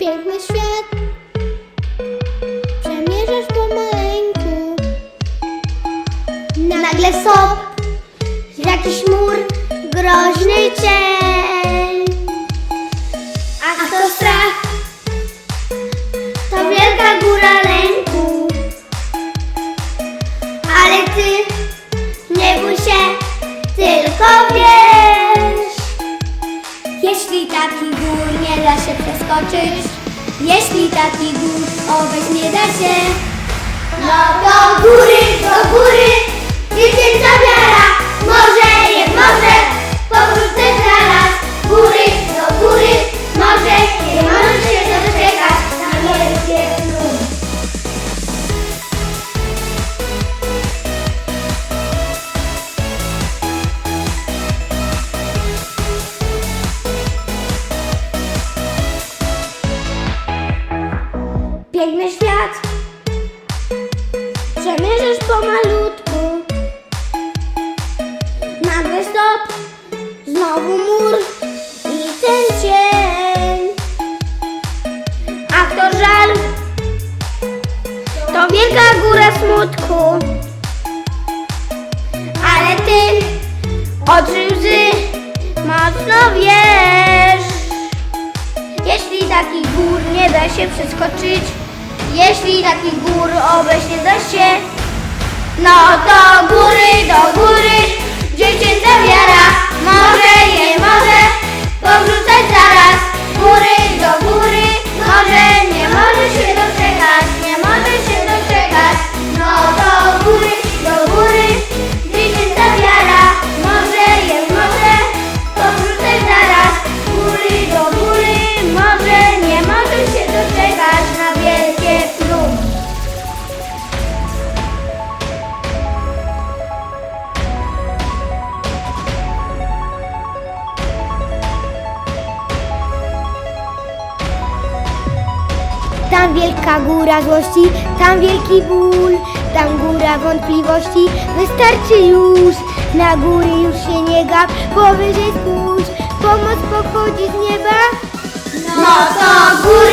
piękny świat. Przemierzasz pomaleńku Nagle sop Jakiś mur Groźny cień. A to strach To wielka góra lęku. Ale ty Nie bój się Tylko wiesz. Jeśli taki gór nie da się jeśli taki gór obejść nie da się, no do góry, Piękny świat. Przemierzysz pomalutku. Nagle stop Znowu mur I ten cień. A kto żal To wielka góra smutku. Ale ty Oczy łzy Mocno wiesz jeśli taki gór nie da się przeskoczyć, jeśli taki gór obejść nie da się, no to Tam wielka góra złości, tam wielki ból, tam góra wątpliwości, wystarczy już. Na góry już się nie gap, powyżej spójrz, pomoc pochodzi z nieba. No to góry,